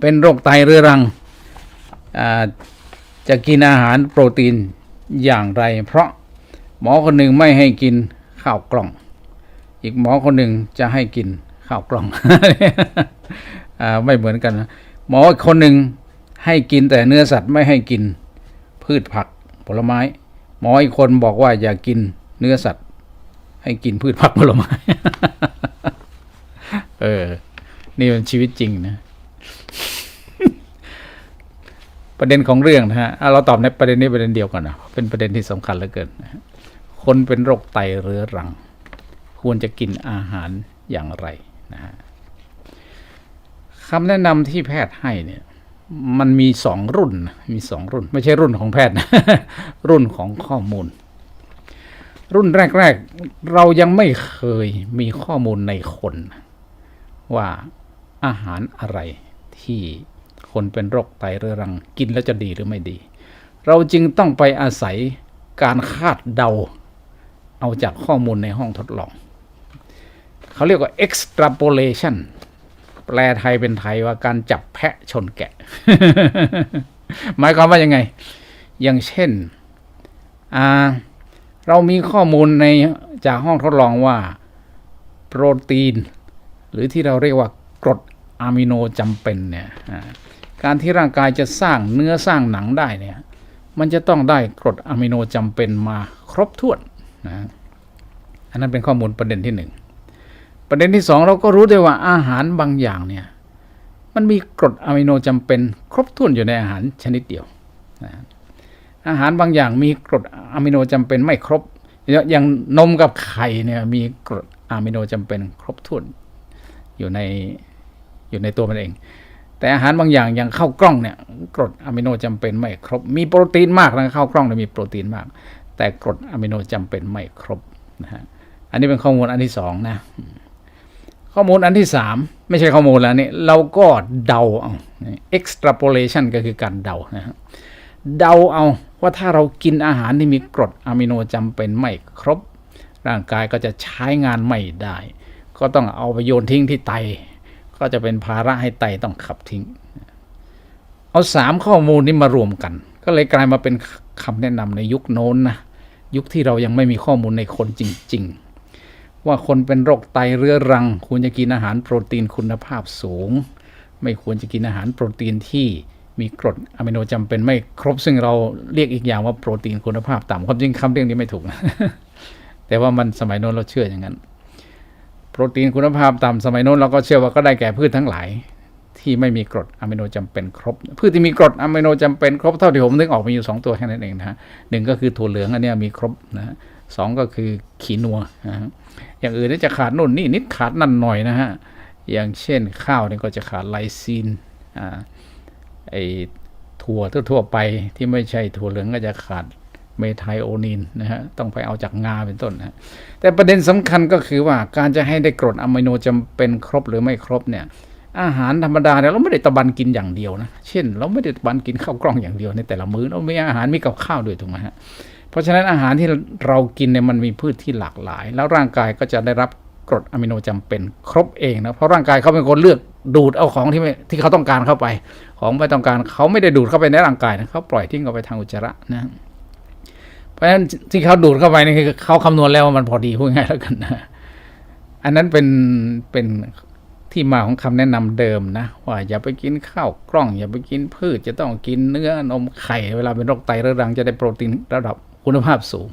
เป็นโรคไตเรื้อรังจะกินอาหารโปรตีนอย่างไร เพราะหมอคนหนึ่งไม่ให้กินข้าวกล่อง อีกหมอคนหนึ่งจะให้กินข้าวกล่องอ่าไม่เหมือนกันนะหมอคนหนึ่งให้กินแต่เนื้อสัตว์ไม่ให้กินพืชผักผลไม้ หมออีกคนบอกว่าอย่ากินเนื้อสัตว์ ให้กินพืชผักผลไม้ เออ นี่เป็นชีวิตจริงนะ ประเด็นของเรื่องนะฮะเราตอบในประเด็นนี้ประเด็นเดียวก่อนนะเป็นประเด็นที่สำคัญเหลือเกินคนเป็นโรคไตเรื้อรัง ควรจะกินอาหารอย่างไรนะฮะคำแนะนำที่แพทย์ให้เนี่ย มันมีสองรุ่นนะมีสองรุ่น ไม่ใช่รุ่นของแพทย์นะรุ่นของข้อมูล รุ่นแรก ๆ เรายังไม่เคยมีข้อมูลในคน ว่าอาหารอะไรที่ คนเป็นโรคไตเรื้อรัง กินแล้วจะดีหรือไม่ดี เราจึงต้องไปอาศัยการคาดเดา เอาจากข้อมูลในห้องทดลอง เขาเรียกว่า extrapolation แปลไทยเป็นไทยว่าการจับแพะชนแกะ หมายความว่ายังไง อย่างเช่น เรามีข้อมูลในจากห้องทดลองว่า โปรตีน หรือที่เราเรียกว่ากรดอะมิโนจำเป็นเนี่ย การที่ร่างกายจะสร้างเนื้อสร้างหนังได้เนี่ยมันจะต้องได้กรดอะมิโนจำเป็นมาครบถ้วนนะอันนั้นเป็นข้อมูลประเด็นที่หนึ่งประเด็นที่สองเราก็รู้ได้ว่าอาหารบางอย่างเนี่ยมันมีกรดอะมิโนจำเป็นครบถ้วนอยู่ในอาหารชนิดเดียวนะอาหารบางอย่างมีกรดอะมิโนจำเป็นไม่ครบอย่างนมกับไข่เนี่ยมีกรดอะมิโนจำเป็นครบถ้วนอยู่ในอยู่ในตัวมันเอง แต่อาหารบางอย่างอย่างข้าวกล้องเนี่ยกรดอะมิโนจำเป็นไม่ครบ มีโปรตีนมากนะข้าวกล้องเนี่ยมีโปรตีนมาก แต่กรดอะมิโนจำเป็นไม่ครบนะฮะอันนี้เป็นข้อมูลอันที่สองนะ ข้อมูลอันที่สามไม่ใช่ข้อมูลแล้วนี่เราก็เดาเอา extrapolation ก็คือการเดานะฮะเดาเอาว่าถ้าเรากินอาหารที่มีกรดอะมิโนจำเป็นไม่ครบ ร่างกายก็จะใช้งานไม่ได้ ก็ต้องเอาไปโยนทิ้งที่ไต ก็จะเป็นภาระให้ไตต้องขับทิ้ง เอาสามข้อมูลนี้มารวมกัน ก็เลยกลายมาเป็นคำแนะนำในยุคโน้นนะยุคที่เรายังไม่มีข้อมูลในคนจริง ๆ ว่าคนเป็นโรคไตเรื้อรัง ควรจะกินอาหารโปรตีนคุณภาพสูง ไม่ควรจะกินอาหารโปรตีนที่มีกรดอะมิโนจำเป็นไม่ครบซึ่งเราเรียกอีกอย่างว่าโปรตีนคุณภาพต่ำความจริงคำเรียกนี้ไม่ถูกนะแต่ว่ามันสมัยโน้นเราเชื่ออย่างนั้น ปรตีนคุณภาพต่ำสมัยโน้นเราก็เชื่อว่าก็ได้แก่พืชทั้งหลาย ที่ไม่มีกรดอะมิโนจำเป็นครบ พืชที่มีกรดอะมิโนจำเป็นครบเท่าที่ผมนึกออกมีอยู่สองตัวแค่นั้นเองนะฮะหนึ่งก็คือถั่วเหลืองอันนี้มีครบนะสองก็คือขีนัวนะฮะอย่างอื่นนี่จะขาดนู่นนี่นิดขาดนั่นหน่อยนะฮะอย่างเช่นข้าวนี่ก็จะขาดไลซีนอ่าไอถั่วทั่วๆไปที่ไม่ใช่ถั่วเหลืองก็จะขาด เมไทโอนินนะฮะต้องไปเอาจากงาเป็นต้นนะฮะแต่ประเด็นสำคัญก็คือว่าการจะให้ได้กรดอะมิโนจำเป็นครบหรือไม่ครบเนี่ยอาหารธรรมดาเนี่ยเราไม่ได้ตะบันกินอย่างเดียวนะ เช่น เราไม่ได้ตะบันกินข้าวกล้องอย่างเดียวในแต่ละมื้อเรามีอาหารมีกับข้าวด้วยถูกไหมฮะเพราะฉะนั้นอาหารที่เรากินเนี่ยมันมีพืชที่หลากหลาย แล้วร่างกายก็จะได้รับกรดอะมิโนจำเป็นครบเองนะเพราะร่างกายเขาเป็นคนเลือกดูดเอาของที่ไม่ที่เขาต้องการเข้าไป ของไม่ต้องการเขาไม่ได้ดูดเข้าไปในร่างกายนะเขาปล่อยทิ้งออกไปทางอุจจาระนะ เพราะฉะนั้นที่เขาดูดเข้าไปนี่คือเขาคำนวณแล้วว่ามันพอดีพูดง่ายแล้วกันนะอันนั้นเป็นเป็นที่มาของคำแนะนำเดิมนะ ว่าอย่าไปกินข้าวกล้อง อย่าไปกินพืช จะต้องกินเนื้อนมไข่ เวลาเป็นโรคไตเรื้อรังจะได้โปรตีนระดับคุณภาพสูง